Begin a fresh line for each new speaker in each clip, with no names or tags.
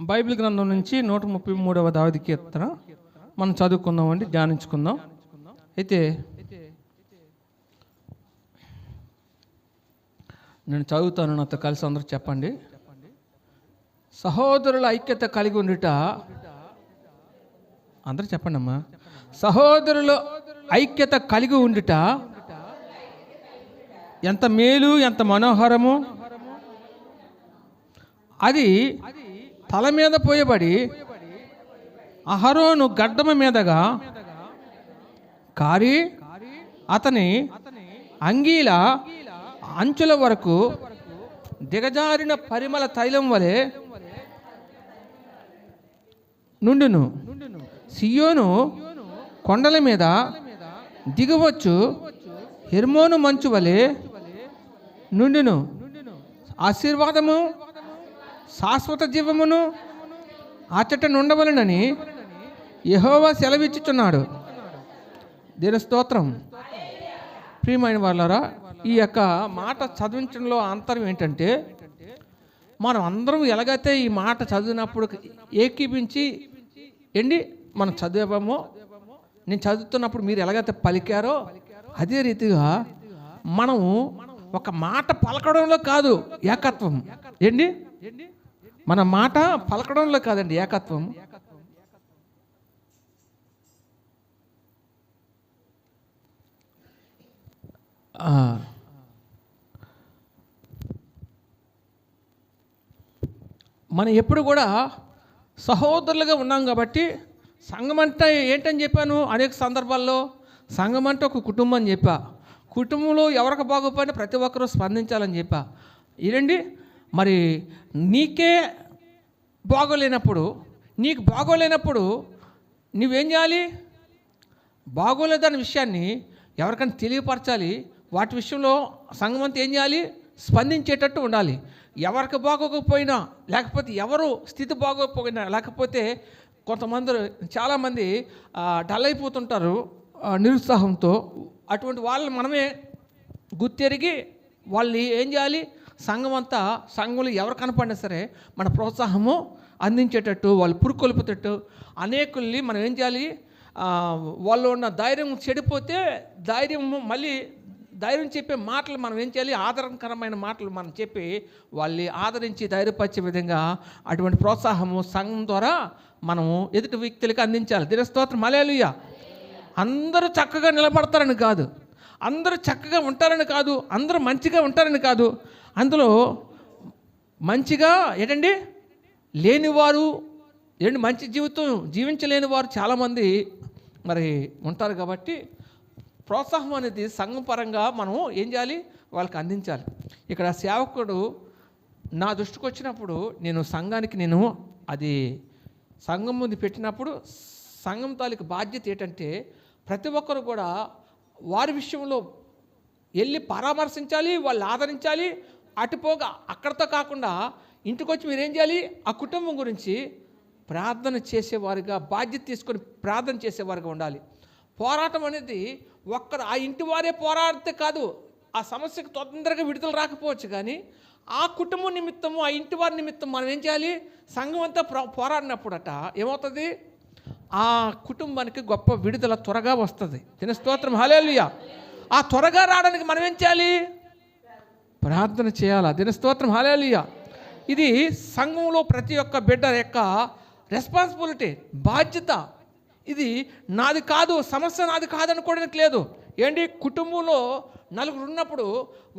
Bible గ్రంథం నుంచి నూట ముప్పై మూడవ దావది కీర్తన మనం చదువుకుందాం అండి ధ్యానించుకుందాం. అయితే నేను చదువుతాను నాతో కలిసి అందరూ చెప్పండి. సహోదరుల ఐక్యత కలిగి ఉండుట అందరూ చెప్పండి అమ్మా సహోదరుల ఐక్యత కలిగి ఉండుట ఎంత మేలు ఎంత మనోహరము. అది తల మీద పోయబడి అహరోను గడ్డమ మీదగా కారి అతని అంగీల అంచుల వరకు దిగజారిన పరిమళ తైలం వలె నుండును. సియోను కొండల మీద దిగవచ్చు హెర్మోను మంచు వలె నుండును. ఆశీర్వాదము శాశ్వత జీవమును అచ్చట నుండవలనని యహోవా సెలవిచ్చుచున్నాడు. దీని స్తోత్రం. ప్రియమైన వాళ్ళారా ఈ యొక్క మాట చదివించడంలో అంతరం ఏంటంటే మనం అందరం ఎలాగైతే ఈ మాట చదివినప్పుడు ఏకీపించి ఏంటి? మనం చదివామో నేను చదువుతున్నప్పుడు మీరు ఎలాగైతే పలికారో అదే రీతిగా మనము ఒక మాట పలకడంలో కాదు ఏకత్వం. ఏంటి? మన మాట పలకడంలో కాదండి ఏకత్వం. మనం ఎప్పుడు కూడా సహోదరులుగా ఉన్నాం కాబట్టి సంఘం అంటే ఏంటని చెప్పాను? అనేక సందర్భాల్లో సంఘం అంటే ఒక కుటుంబం అని చెప్పా. కుటుంబంలో ఎవరికి బాగోపోయినా ప్రతి ఒక్కరూ స్పందించాలని చెప్పా. ఇదండి మరి నీకే బాగోలేనప్పుడు నీకు బాగోలేనప్పుడు నువ్వేం చేయాలి? బాగోలేదన్న విషయాన్ని ఎవరికైనా తెలియపరచాలి. వాటి విషయంలో సంఘం అంతా ఏం చేయాలి? స్పందించేటట్టు ఉండాలి. ఎవరికి బాగోకపోయినా లేకపోతే ఎవరు స్థితి బాగోకపోయినా లేకపోతే కొంతమంది చాలామంది డల్ అయిపోతుంటారు నిరుత్సాహంతో. అటువంటి వాళ్ళని మనమే గుర్తెరిగి వాళ్ళని ఏం చేయాలి? సంఘం అంతా సంఘంలో ఎవరు కనపడినా సరే మన ప్రోత్సాహము అందించేటట్టు వాళ్ళు పురుకొల్పుతట్టు అనేకుల్ని మనం ఏం చేయాలి? వాళ్ళు ఉన్న ధైర్యం చెడిపోతే ధైర్యం మళ్ళీ ధైర్యం చెప్పే మాటలు మనం ఏం చేయాలి? ఆదరణకరమైన మాటలు మనం చెప్పి వాళ్ళని ఆదరించి ధైర్యపరిచే విధంగా అటువంటి ప్రోత్సాహము సంఘం ద్వారా మనము ఎదుటి వ్యక్తులకు అందించాలి. దినస్తోత్రం మలయాలుయ్య అందరూ చక్కగా నిలబడతారని కాదు. అందరూ చక్కగా ఉంటారని కాదు. అందరూ మంచిగా ఉంటారని కాదు. అందులో మంచిగా ఏంటండి? లేనివారు ఏంటి మంచి జీవితం జీవించలేని వారు చాలామంది మరి ఉంటారు కాబట్టి ప్రోత్సాహం అనేది సంఘం పరంగా మనం ఏం చేయాలి? వాళ్ళకి అందించాలి. ఇక్కడ సేవకుడు నా దృష్టికి వచ్చినప్పుడు నేను సంఘానికి నేను అది సంఘం ముందు పెట్టినప్పుడు సంఘం తాలూకు బాధ్యత ఏంటంటే ప్రతి ఒక్కరు కూడా వారి విషయంలో వెళ్ళి పరామర్శించాలి వాళ్ళు ఆదరించాలి అటుపోగా అక్కడతో కాకుండా ఇంటికి వచ్చి మీరేం చేయాలి? ఆ కుటుంబం గురించి ప్రార్థన చేసేవారుగా బాధ్యత తీసుకొని ప్రార్థన చేసేవారుగా ఉండాలి. పోరాటం అనేది ఒక్కరు ఆ ఇంటి వారే పోరాడితే కాదు ఆ సమస్యకు తొందరగా విడుదల రాకపోవచ్చు కానీ ఆ కుటుంబం నిమిత్తము ఆ ఇంటి వారి నిమిత్తం మనం ఏం చేయాలి? సంఘం అంతా పోరాడినప్పుడట ఏమవుతుంది? ఆ కుటుంబానికి గొప్ప విడుదల త్వరగా వస్తుంది. తిన స్తోత్రం. హలేలుయా ఆ త్వరగా రావడానికి మనం ఏం చేయాలి? ప్రార్థన చేయాలా? దిన స్తోత్రం. హాలేలియా ఇది సంఘంలో ప్రతి ఒక్క బిడ్డ యొక్క రెస్పాన్సిబిలిటీ బాధ్యత. ఇది నాది కాదు సమస్య నాది కాదనుకోవడానికి లేదు. ఏంటి? కుటుంబంలో నలుగురు ఉన్నప్పుడు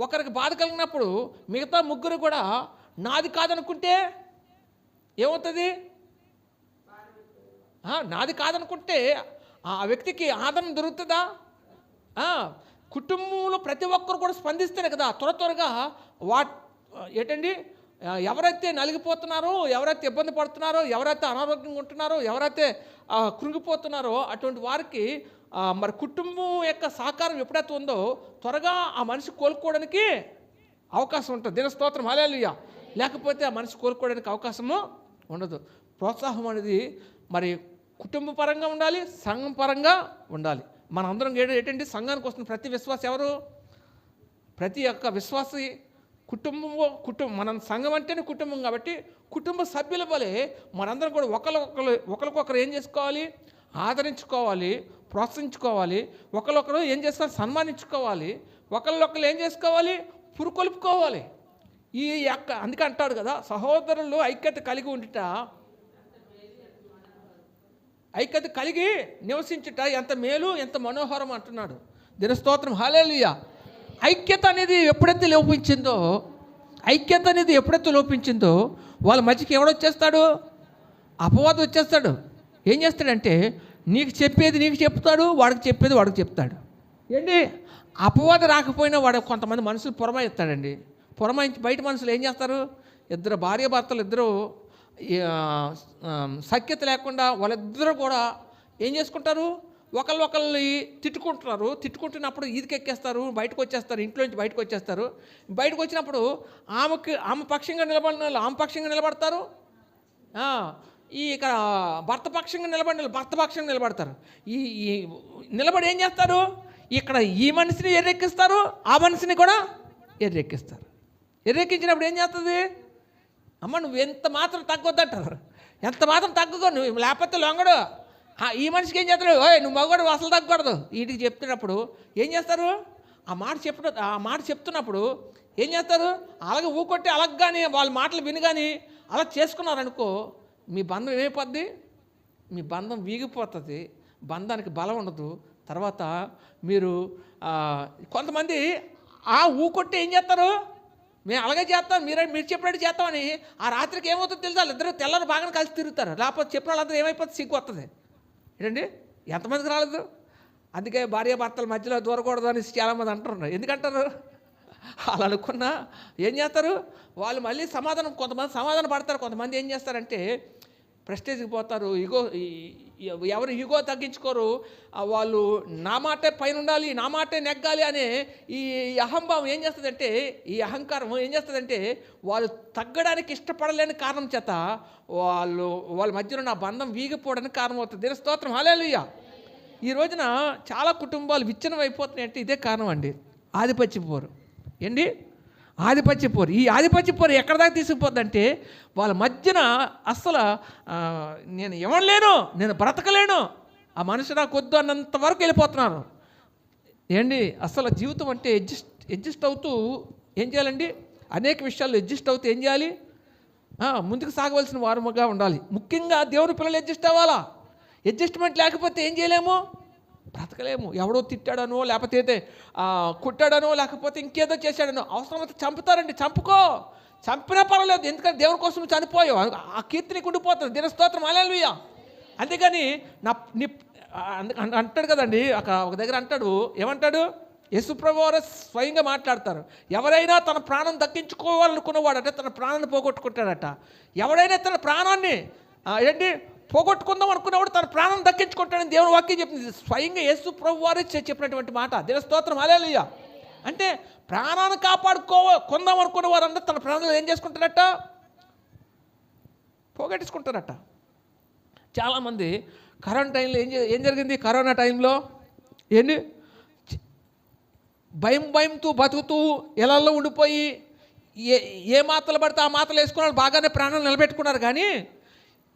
ఒకరికి బాధ కలిగినప్పుడు మిగతా ముగ్గురు కూడా నాది కాదనుకుంటే ఏమవుతుంది? నాది కాదనుకుంటే ఆ వ్యక్తికి ఆదరణ దొరుకుతుందా? కుటుంబంలో ప్రతి ఒక్కరు కూడా స్పందిస్తేనే కదా త్వర త్వరగా వా ఏంటండి ఎవరైతే నలిగిపోతున్నారో ఎవరైతే ఇబ్బంది పడుతున్నారో ఎవరైతే అనారోగ్యంగా ఉంటున్నారో ఎవరైతే కృంగిపోతున్నారో అటువంటి వారికి మరి కుటుంబం యొక్క సహకారం ఎప్పుడైతే ఉందో త్వరగా ఆ మనిషి కోలుకోవడానికి అవకాశం ఉంటుంది. దిన స్తోత్రం హలేలుయ్య లేకపోతే ఆ మనిషి కోలుకోవడానికి అవకాశము ఉండదు. ప్రోత్సాహం అనేది మరి కుటుంబ పరంగా ఉండాలి సంఘం పరంగా ఉండాలి. మనందరం ఏంటంటే సంఘానికి వస్తున్న ప్రతి విశ్వాస ఎవరు? ప్రతి ఒక్క విశ్వాసి కుటుంబం కుటుంబం మనం సంఘం అంటేనే కుటుంబం కాబట్టి కుటుంబ సభ్యుల వలె మనందరం కూడా ఒకరికొకరు ఒకరికొకరు ఏం చేసుకోవాలి? ఆదరించుకోవాలి ప్రోత్సహించుకోవాలి. ఒకరికొకరు ఏం చేసుకోవాలి సన్మానించుకోవాలి. ఒకరికొకరు ఏం చేసుకోవాలి? పురుకొల్పుకోవాలి. ఈ యొక్క అందుకే అంటాడు కదా సహోదరులు ఐక్యత కలిగి ఉండుట ఐక్యత కలిగి నివసించుట ఎంత మేలు ఎంత మనోహరం అంటున్నాడు. దినస్తోత్రం. హాలేలుయ ఐక్యత అనేది ఎప్పుడైతే లోపించిందో ఐక్యత అనేది ఎప్పుడైతే లోపించిందో వాళ్ళ మధ్యకి ఎవడొచ్చేస్తాడు అపవాదం వచ్చేస్తాడు. ఏం చేస్తాడంటే నీకు చెప్పేది నీకు చెప్తాడు వాడికి చెప్పేది వాడికి చెప్తాడు. ఏంటి? అపవాదం రాకపోయినా వాడు కొంతమంది మనుషులు పురమాయిస్తాడండి. పొరమాయించి బయట మనుషులు ఏం చేస్తారు? ఇద్దరు భార్య భర్తలు ఇద్దరు సఖ్యత లేకుండా వాళ్ళిద్దరూ కూడా ఏం చేసుకుంటారు? ఒకళ్ళు ఒకళ్ళు తిట్టుకుంటున్నారు. తిట్టుకుంటున్నప్పుడు ఈదికెక్కేస్తారు బయటకు వచ్చేస్తారు ఇంట్లో నుంచి బయటకు వచ్చేస్తారు బయటకు వచ్చినప్పుడు ఆమెకి ఆమె పక్షంగా నిలబడిన వాళ్ళు ఆమె పక్షంగా నిలబడతారు. ఈ ఇక్కడ భర్త పక్షంగా నిలబడిన వాళ్ళు భర్త పక్షంగా నిలబడతారు. ఈ ఈ నిలబడి ఏం చేస్తారు? ఇక్కడ ఈ మనిషిని ఎర్రెక్కిస్తారు ఆ మనిషిని కూడా ఎర్రెక్కిస్తారు. ఎర్రెక్కించినప్పుడు ఏం చేస్తుంది? అమ్మ నువ్వు ఎంత మాత్రం తగ్గొద్దంటారు. ఎంత మాత్రం తగ్గుకో నువ్వు లేకపోతే లొంగడు. ఈ మనిషికి ఏం చేస్తాడు ఓయ్ నువ్వు మగవాడు అసలు తగ్గకూడదు. వీటికి చెప్తున్నప్పుడు ఏం చేస్తారు? ఆ మాట చెప్పిన ఆ మాట చెప్తున్నప్పుడు ఏం చేస్తారు? అలాగే ఊకొట్టి కానీ వాళ్ళ మాటలు వినగాని అలా చేసుకున్నారనుకో మీ బంధం ఏమైపోద్ది? మీ బంధం వీగిపోతుంది. బంధానికి బలం ఉండదు. తర్వాత మీరు కొంతమంది ఆ ఊకొట్టి ఏం చేస్తారు? మేము అలాగే చేస్తాం మీరు మీరు చెప్పినట్టు చేస్తామని ఆ రాత్రికి ఏమవుతుందో తెలుసా? ఇద్దరు తెల్లని బాగా కలిసి తిరుగుతారు. లేకపోతే చెప్పిన వాళ్ళందరూ ఏమైపోతుంది సిగ్గు వస్తుంది ఏంటండి? ఎంతమందికి రాలేదు? అందుకే భార్య భర్తల మధ్యలో దూరకూడదు అనేసి చాలామంది అంటున్నారు. ఎందుకంటారు? అలా అనుకున్నా ఏం చేస్తారు? వాళ్ళు మళ్ళీ సమాధానం కొంతమంది సమాధానం పడతారు. కొంతమంది ఏం చేస్తారంటే ప్రెస్టేజ్కి పోతారు? ఇగో ఎవరు ఇగో తగ్గించుకోరు? వాళ్ళు నా మాటే పైన ఉండాలి నా మాటే నెగ్గాలి అనే ఈ అహంభావం ఏం చేస్తుందంటే ఈ అహంకారం ఏం చేస్తుందంటే వాళ్ళు తగ్గడానికి ఇష్టపడలేని కారణం చేత వాళ్ళు వాళ్ళ మధ్యలో నా బంధం వీగిపోవడానికి కారణం అవుతుంది దీని స్తోత్రం. హాలేలుయ్య ఈ రోజున చాలా కుటుంబాలు విచ్ఛిన్నం అయిపోతున్నాయి అంటే ఇదే కారణం అండి. ఆధిపత్య పోరు. ఏంటి? ఆధిపత్య పోరు. ఈ ఆధిపత్య పోరు ఎక్కడ దాకా తీసుకుపోద్దంటే వాళ్ళ మధ్యన అస్సలు నేను ఇవ్వలేను నేను బ్రతకలేను ఆ మనిషి నాకు వద్దు అన్నంత వరకు వెళ్ళిపోతున్నాను ఏంటి? అసలు జీవితం అంటే అడ్జస్ట్ అడ్జస్ట్ అవుతూ ఏం చేయాలండి? అనేక విషయాల్లో అడ్జస్ట్ అవుతూ ఏం చేయాలి? ముందుకు సాగవలసిన వారముగా ఉండాలి. ముఖ్యంగా దేవుని పిల్లలు అడ్జస్ట్ అవ్వాలా? అడ్జస్ట్మెంట్ లేకపోతే ఏం చేయలేము? బ్రతకలేము. ఎవడో తిట్టాడనో లేకపోతే అయితే, కుట్టాడనో లేకపోతే ఇంకేదో చేశాడనో అవసరమైతే చంపుతారండి. చంపుకో. చంపినా పర్వాలేదు. ఎందుకంటే దేవుని కోసం నువ్వు చనిపోయావు. ఆ కీర్తి నీకు ఉండిపోతుంది దినస్తోత్రం. అలెలుయ్య అందుకని నా నీ అన్- అంటాడు కదండి. ఒక ఒక దగ్గర అంటాడు. ఏమంటాడు? యశుప్రభువారు స్వయంగా మాట్లాడతారు. ఎవరైనా తన ప్రాణం దక్కించుకోవాలనుకున్నవాడు అంటే తన ప్రాణాన్ని పోగొట్టుకుంటాడట. ఎవడైనా తన ప్రాణాన్ని ఏంటి? పోగొట్టుకుందాం అనుకున్నవాడు తన ప్రాణం దక్కించుకుంటాడని దేవుని వాక్యం చెప్పింది స్వయంగా యేసు ప్రభు వారే చెప్పినటువంటి మాట. దేవ స్తోత్రం. అలేలుయ్య అంటే ప్రాణాన్ని కాపాడుకో కొందాం అనుకున్న వారందరూ తన ప్రాణాలు ఏం చేసుకుంటారట? పోగొట్టుకుంటారట చాలామంది కరోనా టైంలో ఏం జ- ఏం జరిగింది కరోనా టైంలో? ఎన్ని భయం భయంతో బతుకుతూ ఇళ్ళలో ఉండిపోయి ఏ ఏ మాతలు పడితే ఆ మాత్రలు వేసుకున్నారు బాగానే ప్రాణాలు నిలబెట్టుకున్నారు. కానీ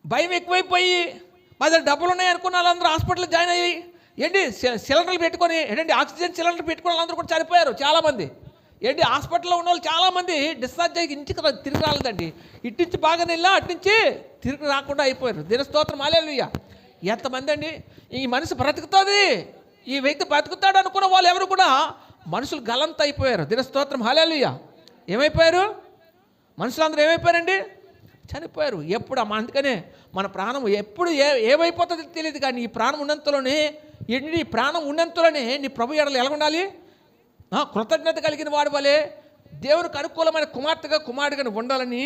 భయం ఎక్కువైపోయి మా దగ్గర డబ్బులు ఉన్నాయి అనుకున్న వాళ్ళందరూ హాస్పిటల్ జాయిన్ అయ్యి ఏంటి సి- సిలిండర్లు పెట్టుకొని ఏంటంటే ఆక్సిజన్ సిలిండర్ పెట్టుకున్న వాళ్ళందరూ కూడా చనిపోయారు చాలామంది. ఏంటి హాస్పిటల్లో ఉన్న వాళ్ళు చాలామంది డిశ్చార్జ్ అయ్యి ఇంటికి తిరిగి రాలేదండి. ఇట్టించి బాగా వెళ్ళా అట్టించి తిరిగి రాకుండా అయిపోయారు. దినస్తోత్రం ఆలేలుయ్య ఎంతమంది అండి ఈ మనిషి బ్రతుకుతుంది ఈ వ్యక్తి బ్రతుకుతాడు అనుకున్న వాళ్ళు ఎవరు కూడా మనుషులు గలంత అయిపోయారు. దినస్తోత్రం హాలేలుయ్య ఏమైపోయారు? మనుషులందరూ ఏమైపోయారండి? చనిపోయారు. ఎప్పుడు అమ్మ? అందుకనే మన ప్రాణం ఎప్పుడు ఏ ఏమైపోతుందో తెలియదు కానీ ఈ ప్రాణం ఉన్నంతలోనే ఏంటి? నీ ప్రాణం ఉన్నంతలోనే నీ ప్రభు ఎడలు ఎలా ఉండాలి? కృతజ్ఞత కలిగిన వాడు వలె దేవునికి అనుకూలమైన కుమార్తెగా కుమారుడిగా ఉండాలని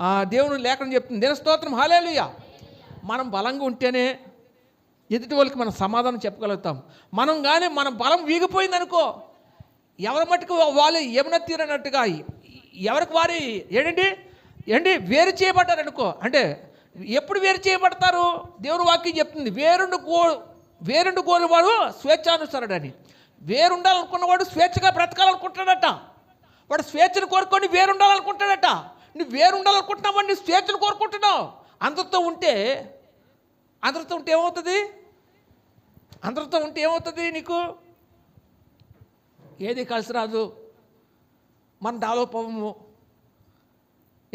ఆ, దేవుని లేఖనం చెప్తుంది. దేని స్తోత్రం. హాలేలుయ మనం బలంగా ఉంటేనే ఎదుటి వాళ్ళకి మనం సమాధానం చెప్పగలుగుతాం. మనం కానీ మన బలం వీగిపోయింది అనుకో ఎవరి మట్టుకు వాళ్ళు ఏమైనా తీరనట్టుగా ఎవరికి వారి ఏంటండి? ఏంటి? వేరు చేయబడ్డారు అనుకో అంటే ఎప్పుడు వేరు చేయబడతారు? దేవుని వాక్యం చెప్తుంది. వేరుండు గో వేరుండు గోరువాడు స్వేచ్ఛానుసరుడని. వేరుండాలనుకున్నవాడు స్వేచ్ఛగా బ్రతకాలనుకుంటాడట వాడు స్వేచ్ఛను కోరుకొని వేరుండాలనుకుంటాడట నువ్వు వేరుండాలనుకుంటున్నావు నీ స్వేచ్ఛను కోరుకుంటున్నావు. అందరితో ఉంటే అందరితో ఉంటే ఏమవుతుంది? అందరితో ఉంటే ఏమవుతుంది నీకు? ఏది కలిసి రాదు. మన డెవలప్ అవ్వము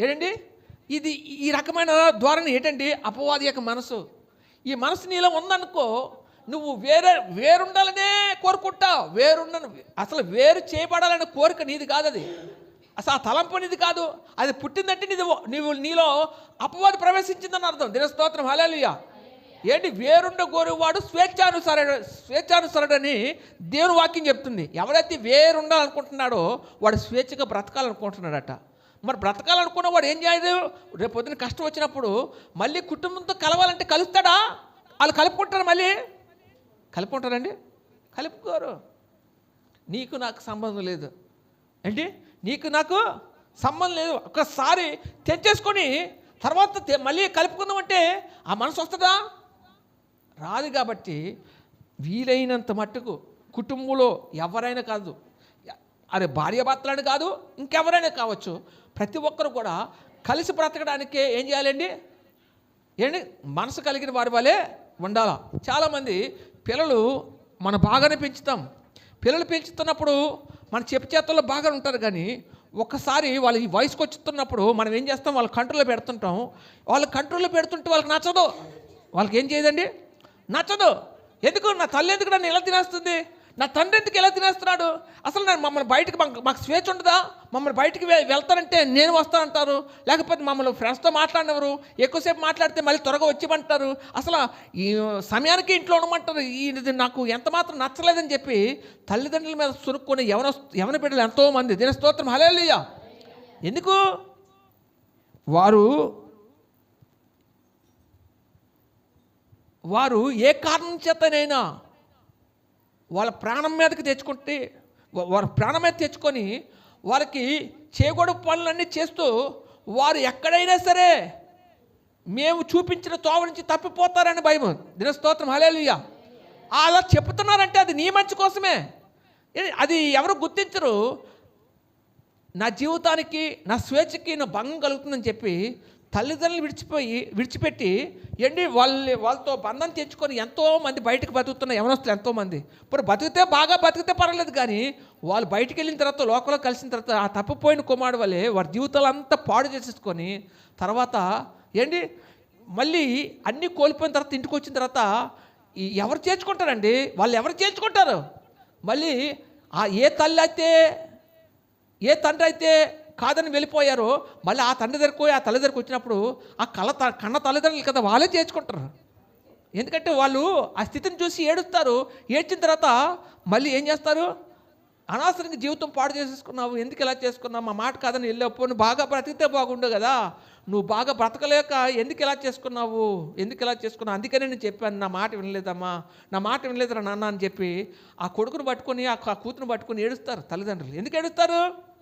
ఏంటండి ఇది ఈ రకమైన ధోరణి ఏంటండి అపవాది యొక్క మనసు. ఈ మనసు నీలో ఉందనుకో నువ్వు వేరే వేరుండాలనే కోరుకుంటావు వేరుండను అసలు వేరు చేయబడాలనే కోరిక నీది కాదు అది అసలు ఆ తలంపు నీది కాదు. అది పుట్టిందంటే నీది నీవు నీలో అపవాది ప్రవేశించిందని అర్థం. దినస్తోత్రం హలేలుయా ఏంటి? వేరుండ కోరువాడు స్వేచ్ఛానుసరుడు స్వేచ్ఛానుసరుడని దేవుని వాక్యం చెప్తుంది. ఎవరైతే వేరుండాలనుకుంటున్నాడో వాడు స్వేచ్ఛగా బ్రతకాలనుకుంటున్నాడట. మరి బ్రతకాలనుకున్న వాడు ఏం చేయాలి? రేపు పొద్దున కష్టం వచ్చినప్పుడు మళ్ళీ కుటుంబంతో కలవాలంటే కలుస్తాడా? వాళ్ళు కలుపుకుంటారు మళ్ళీ? కలుపుకుంటారండి. కలుపుకోరు. నీకు నాకు సంబంధం లేదు. ఏంటి? నీకు నాకు సంబంధం లేదు. ఒకసారి తెంచేసుకొని తర్వాత తె- మళ్ళీ కలుపుకుందామంటే ఆ మనసు వస్తుందా? రాదు కాబట్టి వీలైనంత మట్టుకు కుటుంబంలో ఎవరైనా కాదు అరే భార్య భర్తలని కాదు ఇంకెవరైనా కావచ్చు. ప్రతి ఒక్కరు కూడా కలిసి బ్రతకడానికి ఏం చేయాలండి? ఏంటి? మనసు కలిగిన వారి వలె ఉండాలా. చాలామంది పిల్లలు మన బాగానే పెంచుతాం. పిల్లలు పెంచుతున్నప్పుడు మన చెప్పు చేతుల్లో బాగా ఉంటారు కానీ ఒక్కసారి వాళ్ళు ఈ వయసుకు వచ్చుతున్నప్పుడు మనం ఏం చేస్తాం? వాళ్ళ కంట్రోల్లో పెడుతుంటాం. వాళ్ళ కంట్రోల్లో పెడుతుంటే వాళ్ళకి నచ్చదు. వాళ్ళకి ఏం చేయదండి? నచ్చదు. ఎందుకు? నా తల్లి ఎందుకు నన్ను ఎలా తినేస్తుంది? నా తండ్రి ఎందుకు ఎలా తినేస్తున్నాడు? అసలు నేను మమ్మల్ని బయటకు మాకు స్వేచ్ఛ ఉండదా? మమ్మల్ని బయటికి వెళ్తానంటే నేను వస్తానంటారు. లేకపోతే మమ్మల్ని ఫ్రెండ్స్తో మాట్లాడినవారు. ఎక్కువసేపు మాట్లాడితే మళ్ళీ త్వరగా వచ్చిమంటారు అసలు ఈ సమయానికి ఇంట్లో ఉండమంటారు. ఈ ఇది నాకు ఎంత మాత్రం నచ్చలేదని చెప్పి తల్లిదండ్రుల మీద సురుక్కొని ఎవన ఎవరి బిడ్డలు ఎంతోమంది. దీని స్తోత్రం. హలేలుయ్య ఎందుకు? వారు వారు ఏ కారణం చేతనైనా వాళ్ళ ప్రాణం మీదకి తెచ్చుకుంటే వారి ప్రాణం మీద తెచ్చుకొని వారికి చేయకూడదు పనులన్నీ చేస్తూ వారు ఎక్కడైనా సరే మేము చూపించిన తోవ నుంచి తప్పిపోతారని భయం దినస్తోత్రం. హలేలుయ్య అలా చెప్తున్నారంటే అది నీ మంచి కోసమే. అది ఎవరు గుర్తించరు. నా జీవితానికి నా స్వేచ్ఛకి నా భంగం కలుగుతుందని చెప్పి తల్లిదండ్రులు విడిచిపోయి విడిచిపెట్టి ఏంటి వాళ్ళ వాళ్ళతో బంధం తెచ్చుకొని ఎంతోమంది బయటకు బతుకుతున్న యవనస్తులు ఎంతోమంది. ఇప్పుడు బతికితే బాగా బతికితే పర్వాలేదు కానీ వాళ్ళు బయటికి వెళ్ళిన తర్వాత లోకంలో కలిసిన తర్వాత ఆ తప్పిపోయిన కుమారుడు వల్లే వారి జీవితాలు అంతా పాడు చేసేసుకొని తర్వాత ఏంటి మళ్ళీ అన్నీ కోల్పోయిన తర్వాత ఇంటికి వచ్చిన తర్వాత ఈ ఎవరు చేర్చుకుంటారండి? వాళ్ళు ఎవరు చేర్చుకుంటారు? మళ్ళీ ఆ ఏ తల్లి అయితే ఏ తండ్రి అయితే కాదని వెళ్ళిపోయారో మళ్ళీ ఆ తండ్రి దగ్గరకు పోయి ఆ తల్లి దగ్గరకు వచ్చినప్పుడు ఆ కళ త- కన్న తల్లిదండ్రులు కదా వాళ్ళే చేర్చుకుంటారు. ఎందుకంటే వాళ్ళు ఆ స్థితిని చూసి ఏడుస్తారు. ఏడ్చిన తర్వాత మళ్ళీ ఏం చేస్తారు? అనవసరంగా జీవితం పాడు చేసేసుకున్నావు ఎందుకు ఇలా చేసుకున్నావు? మా మాట కాదని వెళ్ళేప్పుడు నువ్వు బాగా బ్రతికితే బాగుండు కదా. నువ్వు బాగా బ్రతకలేక ఎందుకు ఇలా చేసుకున్నావు? ఎందుకు ఇలా చేసుకున్నావు? అందుకనే నేను చెప్పాను నా మాట వినలేదమ్మా నా మాట వినలేదురా నాన్న అని చెప్పి ఆ కొడుకును పట్టుకొని ఆ కా- కూతురుని పట్టుకొని ఏడుస్తారు తల్లిదండ్రులు. ఎందుకు ఏడుస్తారు?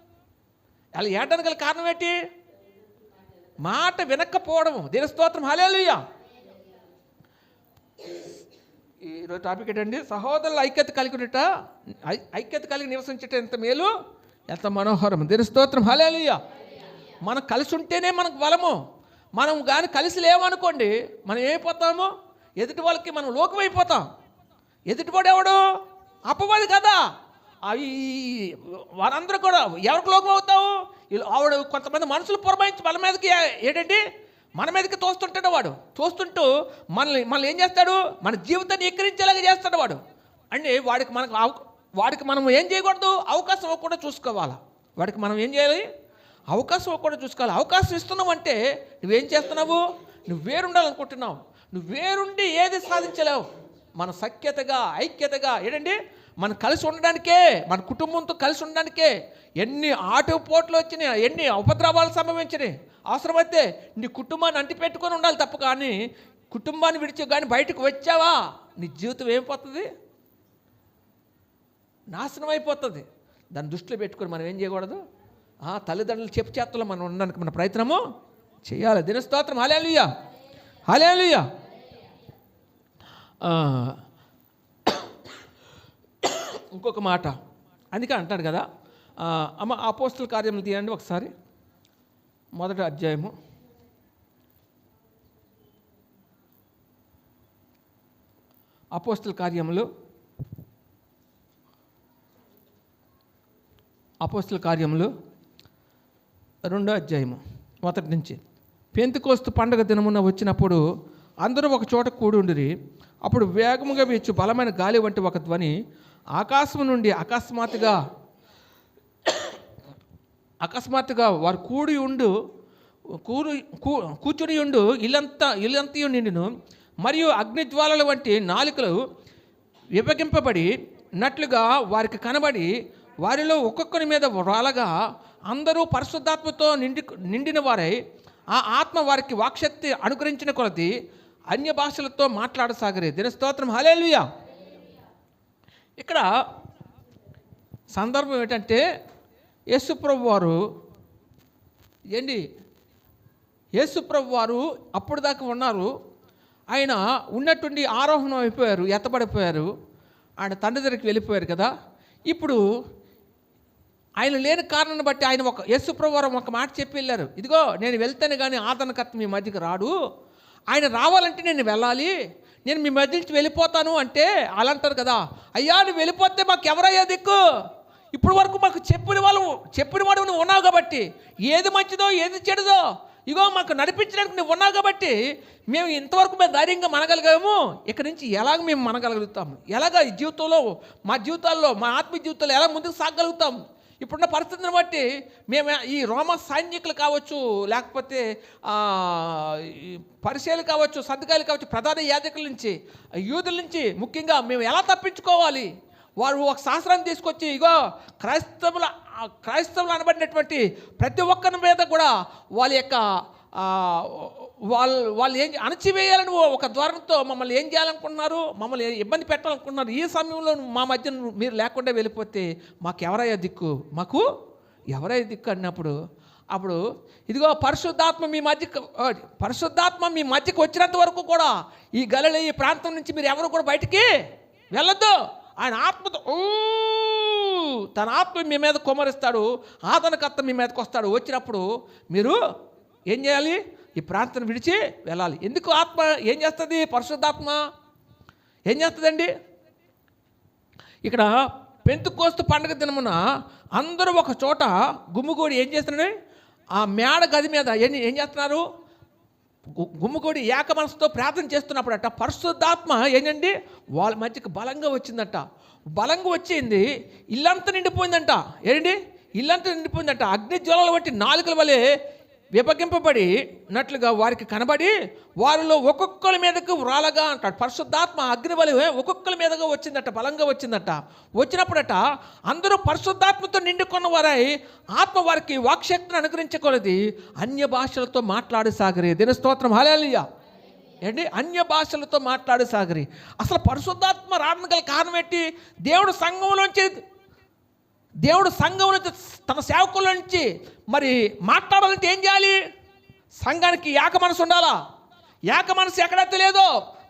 అలా ఏడడానికి గల కారణం ఏంటి? మాట వినకపోవడం దీని స్తోత్రం. హలేలుయ్యా ఈరోజు టాపిక్ ఏంటండి? సహోదరుల ఐక్యత కలిగి ఉండట ఐ- ఐక్యత కలిగి నివసించట ఎంత మేలు? ఎంత మనోహరం దీని స్తోత్రం. హలేలుయ్యా మనం కలిసి ఉంటేనే మనకు బలము. మనం కానీ కలిసి లేవనుకోండి మనం ఏమైపోతాము? ఎదుటి వాళ్ళకి మనం లోకమైపోతాం ఎదుటివాడు ఎవడు? అప్పవాడు కదా. అవి వారందరూ కూడా ఎవరికి లోకం అవుతావు? ఆవిడ కొంతమంది మనుషులు పురమాయించి మన మీదకి ఏ- ఏంటండి? మన మీదకి తోస్తుంటాడు వాడు. తోస్తుంటూ మనల్ని మనల్ని ఏం చేస్తాడు? మన జీవితాన్ని ఎక్కిరించేలాగా చేస్తాడు వాడు. అంటే వాడికి మనకు వాడికి మనం ఏం చేయకూడదు? అవకాశం ఇవ్వకుండా చూసుకోవాలా. వాడికి మనం ఏం చేయాలి? అవకాశం ఇవ్వకుండా చూసుకోవాలి. అవకాశం ఇస్తున్నావు అంటే నువ్వేం చేస్తున్నావు? నువ్వు వేరుండాలనుకుంటున్నావు. నువ్వు వేరుండి ఏది సాధించలేవు. మన సఖ్యతగా ఐక్యతగా ఏంటండి? మనం కలిసి ఉండడానికే మన కుటుంబంతో కలిసి ఉండడానికే ఎన్ని ఆటపోట్లు వచ్చినాయి ఎన్ని ఉపద్రవాలు సంభవించినాయి. అవసరమైతే నీ కుటుంబాన్ని అంటిపెట్టుకొని ఉండాలి తప్ప కానీ కుటుంబాన్ని విడిచి కానీ బయటకు వచ్చావా? నీ జీవితం ఏమైపోతుంది? నాశనం అయిపోతుంది. దాన్ని దృష్టిలో పెట్టుకొని మనం ఏం చేయకూడదు? ఆ తల్లిదండ్రులు చెప్పు చేతుల్లో మనం ఉండడానికి మన ప్రయత్నము చేయాలి. దినస్తోత్రం. హాలేలుయ్యా హాలేలుయ్యా ఇంకొక మాట. అందుకే అంటాడు కదా అమ్మ అపోస్తుల కార్యములు తీయండి ఒకసారి. మొదటి అధ్యాయము. అపోస్తుల కార్యములు. అపోస్తుల కార్యములు. రెండో అధ్యాయము మొదటి నుంచి. పెంతుకోస్తు పండగ దినమున వచ్చినప్పుడు అందరూ ఒక చోట కూడుండిరి. అప్పుడు వేగముగా వీచు బలమైన గాలి వంటి ఒక ధ్వని ఆకాశం నుండి అకస్మాత్తుగా అకస్మాత్తుగా వారు కూడి ఉండు కూరు కూర్చుని ఉండు ఇల్లంతా ఇల్లంతయు నిండును. మరియు అగ్నిజ్వాలల వంటి నాలుకలు విభగింపబడి నట్లుగా వారికి కనబడి వారిలో ఒక్కొక్కరి మీద రాలగా అందరూ పరిశుద్ధాత్మతో నిండి నిండిన వారై ఆ ఆత్మ వారికి వాక్శక్తి అనుగ్రహించిన కొలది అన్య భాషలతో మాట్లాడసాగరే. దినస్తోత్రం హలేలుయా ఇక్కడ సందర్భం ఏంటంటే యేసుప్రభు వారు ఏంటి? యేసుప్రభు వారు అప్పుడు దాకా ఉన్నారు. ఆయన ఉన్నట్టుండి ఆరోహణం అయిపోయారు ఎత్తబడిపోయారు. ఆయన తండ్రి దగ్గరికి వెళ్ళిపోయారు కదా. ఇప్పుడు ఆయన లేని కారణాన్ని బట్టి ఆయన ఒక యేసుప్రభు వారు ఒక మాట చెప్పి వెళ్ళారు. ఇదిగో నేను వెళ్తాను కానీ ఆదరణకర్త మీ మధ్యకి రాడు. ఆయన రావాలంటే నేను వెళ్ళాలి. నేను మీ మధ్య నుంచి వెళ్ళిపోతాను అంటే అలా అంటారు కదా అయ్యా నువ్వు వెళ్ళిపోతే మాకు ఎవరయ్యా దిక్కు? ఇప్పుడు వరకు మాకు చెప్పిన వాళ్ళు చెప్పిన వాడు నువ్వు ఉన్నావు కాబట్టి ఏది మంచిదో ఏది చెడుదో ఇగో మాకు నడిపించడానికి నువ్వు ఉన్నావు కాబట్టి మేము ఇంతవరకు మేము ధైర్యంగా మనగలిగాము. ఇక్కడ నుంచి ఎలాగ మేము మనగలుగుతాము? ఎలాగ ఈ జీవితంలో మా జీవితాల్లో మా ఆత్మీయ జీవితంలో ఎలా ముందుకు సాగలుగుతాం ఇప్పుడున్న పరిస్థితిని బట్టి మేము ఈ రోమ సైనికులు కావచ్చు లేకపోతే ఆ, పరిచయాలు కావచ్చు సర్దుకాయలు కావచ్చు ప్రధాన యాజకుల నుంచి యూదుల నుంచి ముఖ్యంగా మేము ఎలా తప్పించుకోవాలి? వారు ఒక శాస్త్రాన్ని తీసుకొచ్చి ఇగో క్రైస్తవుల క్రైస్తవులు అనబడినటువంటి ప్రతి ఒక్కరి మీద కూడా వాళ్ళ యొక్క వాళ్ళు వాళ్ళు ఏం అణచివేయాలని ఒక ద్వారంతో మమ్మల్ని ఏం చేయాలనుకుంటున్నారు మమ్మల్ని ఇబ్బంది పెట్టాలనుకుంటున్నారు ఈ సమయంలో మా మధ్య మీరు లేకుండా వెళ్ళిపోతే మాకు ఎవరయ్యా దిక్కు? మాకు ఎవరయ్యా దిక్కు అన్నప్పుడు అప్పుడు ఇదిగో పరిశుద్ధాత్మ మీ మధ్యకు పరిశుద్ధాత్మ మీ మధ్యకి వచ్చినంత వరకు కూడా ఈ గలలు ఈ ప్రాంతం నుంచి మీరు ఎవరు కూడా బయటికి వెళ్ళొద్దు. ఆయన ఆత్మతో తన ఆత్మ మీ మీద కుమరిస్తాడు ఆతనకత్త మీ మీదకి వస్తాడు. వచ్చినప్పుడు మీరు ఏం చేయాలి? ఈ ప్రాంతం విడిచి వెళ్ళాలి. ఎందుకు ఆత్మ ఏం చేస్తుంది? పరిశుద్ధాత్మ ఏం చేస్తుందండి? ఇక్కడ పెంతుకోస్తు పండుగ దినమున అందరూ ఒక చోట గుమ్ముగూడి ఏం చేస్తున్నాడు? ఆ మేడ గది మీద ఏం ఏం చేస్తున్నారు? గు- గుమ్ముగూడి ఏక మనసుతో ప్రార్థన చేస్తున్నప్పుడట పరిశుద్ధాత్మ ఏంటండి? వాళ్ళ మధ్యకి బలంగా వచ్చిందట. బలంగా వచ్చింది ఇల్లంతా నిండిపోయిందంట. ఏంటి ఇల్లంతా నిండిపోయిందంట. అగ్ని జ్వలాలు బట్టి నాలుకల వలె విభగింపబడినట్లుగా వారికి కనబడి వారిలో ఒక్కొక్కరి మీదకు వ్రాలగా అంటాడు. పరిశుద్ధాత్మ అగ్ని ఒక్కొక్కరి మీదగా వచ్చిందట బలంగా వచ్చిందట. వచ్చినప్పుడట అందరూ పరిశుద్ధాత్మతో నిండుకున్న వారై ఆత్మ వారికి వాక్శక్తిని అనుగ్రహించకూడదు అన్య భాషలతో మాట్లాడి సాగరి. దిన స్తోత్రం. హలేలియా ఏంటి? అన్య భాషలతో మాట్లాడసాగరి అసలు పరిశుద్ధాత్మ రావడం గల కారణం ఏంటి? దేవుడు సంఘంలోంచి దేవుడు సంఘం నుంచి తన సేవకుల నుంచి మరి మాట్లాడాలంటే ఏం చేయాలి? సంఘానికి ఏక మనసు ఉండాలా? ఏక మనసు ఎక్కడైతే లేదో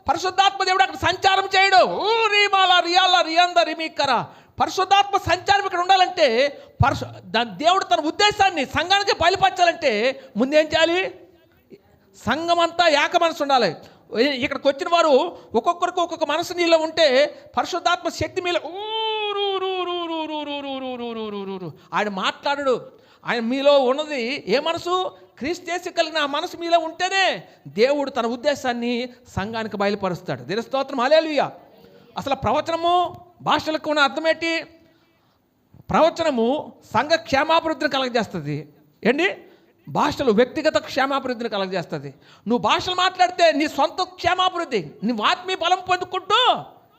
పరిశుద్ధాత్మ దేవుడు అక్కడ సంచారం చేయడు. ఊ రీమాల రియాల రియాంద రిమీకర. పరిశుద్ధాత్మ సంచారం ఇక్కడ ఉండాలంటే పరిశు దేవుడు తన ఉద్దేశాన్ని సంఘానికి బయలుపరచాలంటే ముందేం చేయాలి? సంఘం అంతా ఏక మనసు ఉండాలి. ఇక్కడికి వచ్చిన వారు ఒక్కొక్కరికి ఒక్కొక్క మనసు నీలో ఉంటే పరిశుద్ధాత్మ శక్తి మీలో ఊ చూడు ఆయన మాట్లాడడు ఆయన మీలో ఉన్నది ఏ మనసు? క్రీస్తేసి కలిగిన ఆ మనసు మీలో ఉంటేనే దేవుడు తన ఉద్దేశాన్ని సంఘానికి బయలుపరుస్తాడు. దీని స్తోత్రం అలేలుయ్య అసలు ప్రవచనము భాషలకు ఉన్న అర్థమేంటి? ప్రవచనము సంఘ క్షేమాభివృద్ధిని కలగజేస్తుంది. ఏంటి? భాషలు వ్యక్తిగత క్షేమాభివృద్ధిని కలగజేస్తుంది. నువ్వు భాషలు మాట్లాడితే నీ సొంత క్షేమాభివృద్ధి నీ ఆత్మీయ బలం పొందుకుంటూ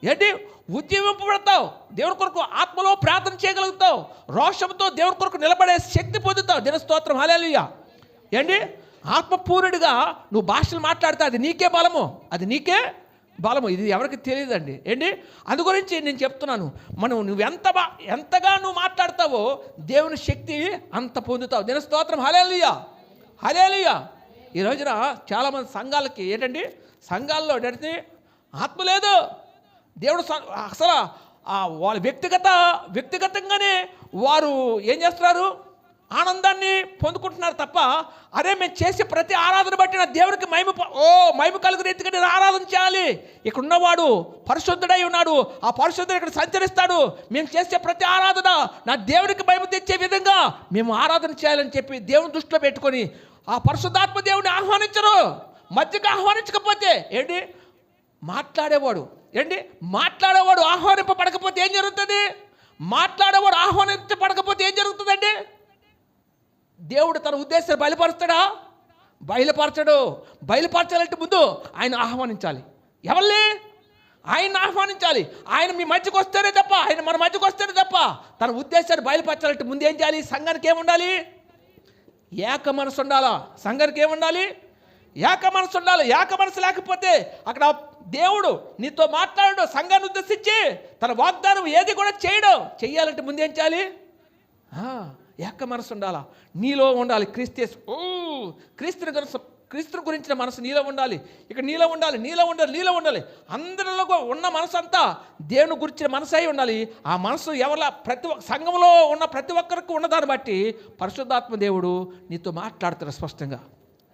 ఏంటి? ఉద్యమింపబడతావు దేవుడి కొరకు ఆత్మలో ప్రార్థన చేయగలుగుతావు రోషంతో దేవుని కొరకు నిలబడే శక్తి పొందుతావు. దినస్తోత్రం హలేలుయ్యా ఏంటి? ఆత్మపూర్ణుడిగా నువ్వు భాషలు మాట్లాడితే అది నీకే బలము. అది నీకే బలము. ఇది ఎవరికి తెలియదండి. ఏంటి? అందు గురించి నేను చెప్తున్నాను. మనం నువ్వు ఎంత బా ఎంతగా నువ్వు మాట్లాడతావో దేవుని శక్తి అంత పొందుతావు. దిన స్తోత్రం. హలేలుయా హలేలుయా ఈ రోజున చాలామంది సంఘాలకి ఏంటండి? సంఘాల్లో నడితే ఆత్మ లేదు. దేవుడు అసలు వాళ్ళ వ్యక్తిగత వ్యక్తిగతంగానే వారు ఏం చేస్తున్నారు? ఆనందాన్ని పొందుకుంటున్నారు తప్ప అరే మేము చేసే ప్రతి ఆరాధన బట్టి నా దేవుడికి మహిమ ఓ మహిమ కలుగు రీతిగా ఆరాధన చేయాలి. ఇక్కడ ఉన్నవాడు పరిశుద్ధుడై ఉన్నాడు. ఆ పరిశుద్ధుడు ఇక్కడ సంచరిస్తాడు. మేము చేసే ప్రతి ఆరాధన నా దేవుడికి మహిమ తెచ్చే విధంగా మేము ఆరాధన చేయాలని చెప్పి దేవుని దృష్టిలో పెట్టుకొని ఆ పరిశుద్ధాత్మ దేవుడిని ఆహ్వానించరు. మధ్యగా ఆహ్వానించకపోతే ఏంటి? మాట్లాడేవాడు. ఏంటి? మాట్లాడేవాడు ఆహ్వానింపబడకపోతే ఏం జరుగుతుంది? మాట్లాడేవాడు ఆహ్వానించబడకపోతే ఏం జరుగుతుందండి? దేవుడు తన ఉద్దేశాన్ని బయలుపరుస్తాడా? బయలుపరచడు. బయలుపరచాలంటే ముందు ఆయన ఆహ్వానించాలి. ఎవరిని? ఆయన ఆహ్వానించాలి. ఆయన మీ మధ్యకు వస్తేనే తప్ప ఆయన మన మధ్యకు వస్తేనే తప్ప తన ఉద్దేశాన్ని బయలుపరచాలంటే ముందు ఏం చేయాలి? సంఘానికి ఏముండాలి ఏక మనసు ఉండాలా? సంఘానికి ఏముండాలి ఏక మనసు ఉండాలి. ఏక మనసు లేకపోతే అక్కడ దేవుడు నీతో మాట్లాడడు సంఘాన్ని ఉద్దేశించి తన వాగ్దానం ఏది కూడా చేయడం. చెయ్యాలంటే ముందేం చేయాలి? ఏక మనసు ఉండాలా? నీలో ఉండాలి క్రీస్తేస్ ఓ క్రీస్తుని గురించి క్రీస్తుని గురించిన మనసు నీలో ఉండాలి. ఇక్కడ నీలో ఉండాలి నీలో ఉండాలి నీలో ఉండాలి. అందరిలో కూడా ఉన్న మనసు అంతా దేవుని గురించిన మనసు అయి ఉండాలి. ఆ మనసు ఎవరి ప్రతి ఒక్క సంఘంలో ఉన్న ప్రతి ఒక్కరికి ఉన్నదాన్ని బట్టి పరిశుద్ధాత్మ దేవుడు నీతో మాట్లాడతాడు స్పష్టంగా.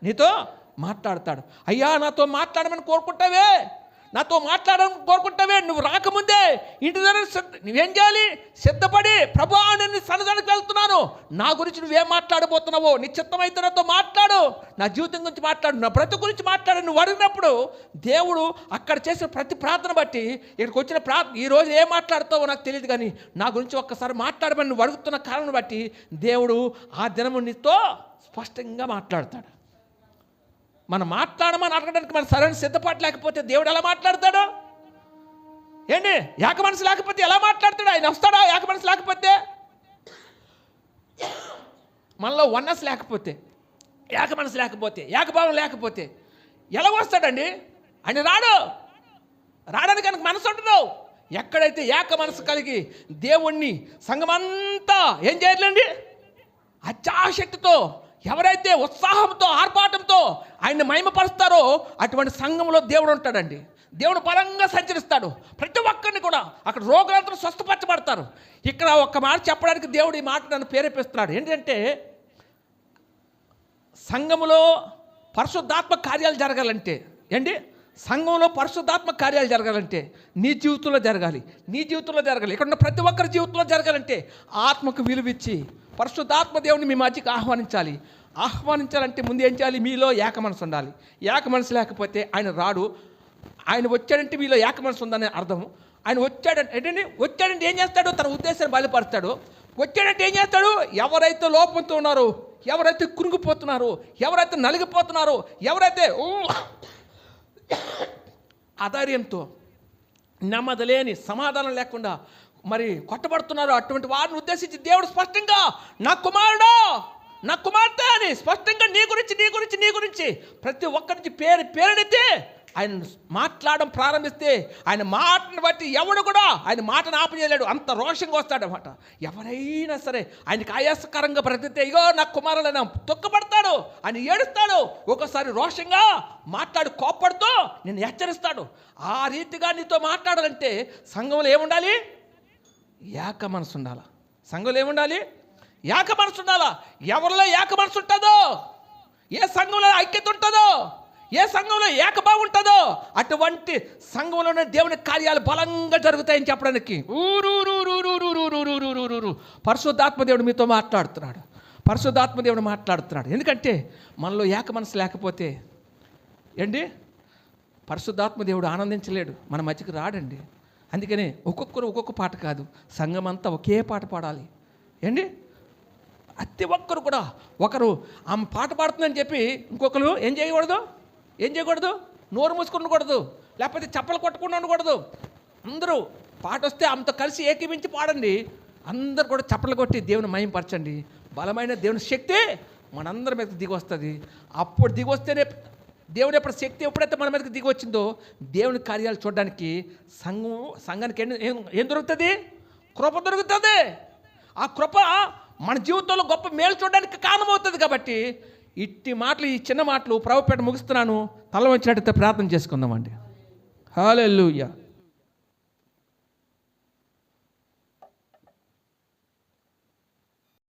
నీతో మాట్లాడతాడు. అయ్యా నాతో మాట్లాడమని కోరుకుంటావే? నాతో మాట్లాడడం కోరుకుంటావే? నువ్వు రాకముందే ఇంటి దగ్గర సిద్ధ- నువ్వేం చేయాలి? సిద్ధపడి ప్రభా నేను సన్నదానికి వెళ్తున్నాను. నా గురించి నువ్వేం మాట్లాడబోతున్నావో నీ చిత్తమైతే నాతో మాట్లాడు. నా జీవితం గురించి మాట్లాడు నా ప్రతి గురించి మాట్లాడు. నువ్వు అడిగినప్పుడు దేవుడు అక్కడ చేసిన ప్రతి ప్రార్థన బట్టి ఇక్కడికి వచ్చిన ప్రార్థన ఈ రోజు ఏం మాట్లాడతావో నాకు తెలియదు కానీ నా గురించి ఒక్కసారి మాట్లాడమని నువ్వు అడుగుతున్న కారణం బట్టి దేవుడు ఆ దినము నీతో స్పష్టంగా మాట్లాడతాడు. మనం మాట్లాడమని అడగడానికి మన సరైన సిద్ధపాటు లేకపోతే దేవుడు ఎలా మాట్లాడతాడు? ఏంటి? ఏక మనసు లేకపోతే ఎలా మాట్లాడతాడు? ఆయన వస్తాడా? ఏక మనసు లేకపోతే? మనలో వన్నస్ లేకపోతే ఏక మనసు లేకపోతే ఏకభావం లేకపోతే ఎలా వస్తాడండి? ఆయన రాడు. రావడానికి కనుక మనసు ఉండదు. ఎక్కడైతే ఏక మనసు కలిగి దేవుణ్ణి సంఘమంతా ఏం చేయట్లేండి అత్యాశక్తితో ఎవరైతే ఉత్సాహంతో ఆర్భాటంతో ఆయన్ని మహిమపరుస్తారో అటువంటి సంఘంలో దేవుడు ఉంటాడండి. దేవుడు బలంగా సంచరిస్తాడు. ప్రతి ఒక్కరిని కూడా అక్కడ రోగులంతా స్వస్థపరచబడతారు. ఇక్కడ ఒక్క మాట చెప్పడానికి దేవుడు ఈ మాట నన్ను ప్రేరేపిస్తున్నాడు. ఏంటంటే సంఘములో పరిశుద్ధాత్మ కార్యాలు జరగాలంటే ఏంటి? సంఘంలో పరిశుద్ధాత్మ కార్యాలు జరగాలంటే నీ జీవితంలో జరగాలి నీ జీవితంలో జరగాలి. ఇక్కడ ఉన్న ప్రతి ఒక్కరి జీవితంలో జరగాలంటే ఆత్మకు విలువిచ్చి పరిశుద్ధాత్మ దేవుని మీ మధ్యకి ఆహ్వానించాలి. ఆహ్వానించాలంటే ముందు ఏం చేయాలి? మీలో ఏక మనసు ఉండాలి. ఏక మనసు లేకపోతే ఆయన రాడు. ఆయన వచ్చాడంటే మీలో ఏక మనసు ఉందని అర్థం ఆయన వచ్చాడంటే ఏంటండి? వచ్చాడంటే ఏం చేస్తాడో? తన ఉద్దేశాన్ని బయలుపరుస్తాడు. వచ్చాడంటే ఏం చేస్తాడు? ఎవరైతే లోపంతో ఉన్నారో ఎవరైతే కురుంగిపోతున్నారో ఎవరైతే నలిగిపోతున్నారో ఎవరైతే ఆధార్యంతో నెమ్మది లేని సమాధానం లేకుండా మరి కొట్టబడుతున్నారు అటువంటి వారిని ఉద్దేశించి దేవుడు స్పష్టంగా నా కుమారుడు నా కుమార్తె అని స్పష్టంగా నీ గురించి నీ గురించి నీ గురించి ప్రతి ఒక్కరి నుంచి పేరు పేరునెత్తి ఆయన మాట్లాడడం ప్రారంభిస్తే ఆయన మాటను బట్టి ఎవడు కూడా ఆయన మాటను ఆపజేయలేడు. అంత రోషంగా వస్తాడనమాట ఎవరైనా సరే ఆయనకి ఆయాసకరంగా బ్రతికితే ఇగో నా కుమారులైనా తొక్కబడతాడు ఆయన ఏడుస్తాడు. ఒకసారి రోషంగా మాట్లాడు కోప్పడుతూ నేను హెచ్చరిస్తాడు. ఆ రీతిగా నీతో మాట్లాడాలంటే సంఘంలో ఏముండాలి? ఏక మనసు ఉండాలా? సంఘంలో ఏముండాలి? ఏక మనసు ఉండాలా? ఎవరిలో ఏక మనసు ఉంటుందో? ఏ సంఘంలో ఐక్యత ఉంటుందో? ఏ సంఘంలో ఏకభావం ఉంటుందో అటువంటి సంఘంలోనే దేవుని కార్యాలు బలంగా జరుగుతాయని చెప్పడానికి. ఊరూరూరూరూరూరూరూరూరూరూరు పరిశుద్ధాత్మ దేవుడు మీతో మాట్లాడుతున్నాడు పరిశుద్ధాత్మ దేవుడు మాట్లాడుతున్నాడు ఎందుకంటే మనలో ఏక మనసు లేకపోతే ఏంటి పరిశుద్ధాత్మ దేవుడు ఆనందించలేడు మన మధ్యకి రాడండి అందుకనే ఒక్కొక్కరు ఒక్కొక్క పాట కాదు సంఘం అంతా ఒకే పాట పాడాలి ఏంటి ప్రతి ఒక్కరు కూడా ఒకరు ఆమె పాట పాడుతుందని చెప్పి ఇంకొకరు ఏం చేయకూడదు ఏం చేయకూడదు? నోరు మూసుకుని ఉండకూడదు లేకపోతే చప్పలు కొట్టకుండా ఉండకూడదు. అందరూ పాట వస్తే అంత కలిసి ఏకీమించి పాడండి. అందరు కూడా చప్పలు కొట్టి దేవుని మయంపరచండి బలమైన దేవుని శక్తి మనందరి మీదకి దిగి వస్తుంది అప్పుడు దిగి వస్తేనే దేవుని ఎప్పుడు శక్తి ఎప్పుడైతే మన మీదకి దిగి వచ్చిందో దేవుని కార్యాలు చూడడానికి సంఘం సంఘానికి ఏం- ఏం ఏం దొరుకుతుంది? కృప దొరుకుతుంది. ఆ కృప మన జీవితంలో గొప్ప మేలు చూడడానికి కారణమవుతుంది కాబట్టి ఇట్టి మాటలు ఈ చిన్న మాటలు ప్రభుపేట ముగిస్తున్నాను. తల వచ్చినట్టు ప్రార్థన చేసుకుందామండి. హాలెల్లుయ్యా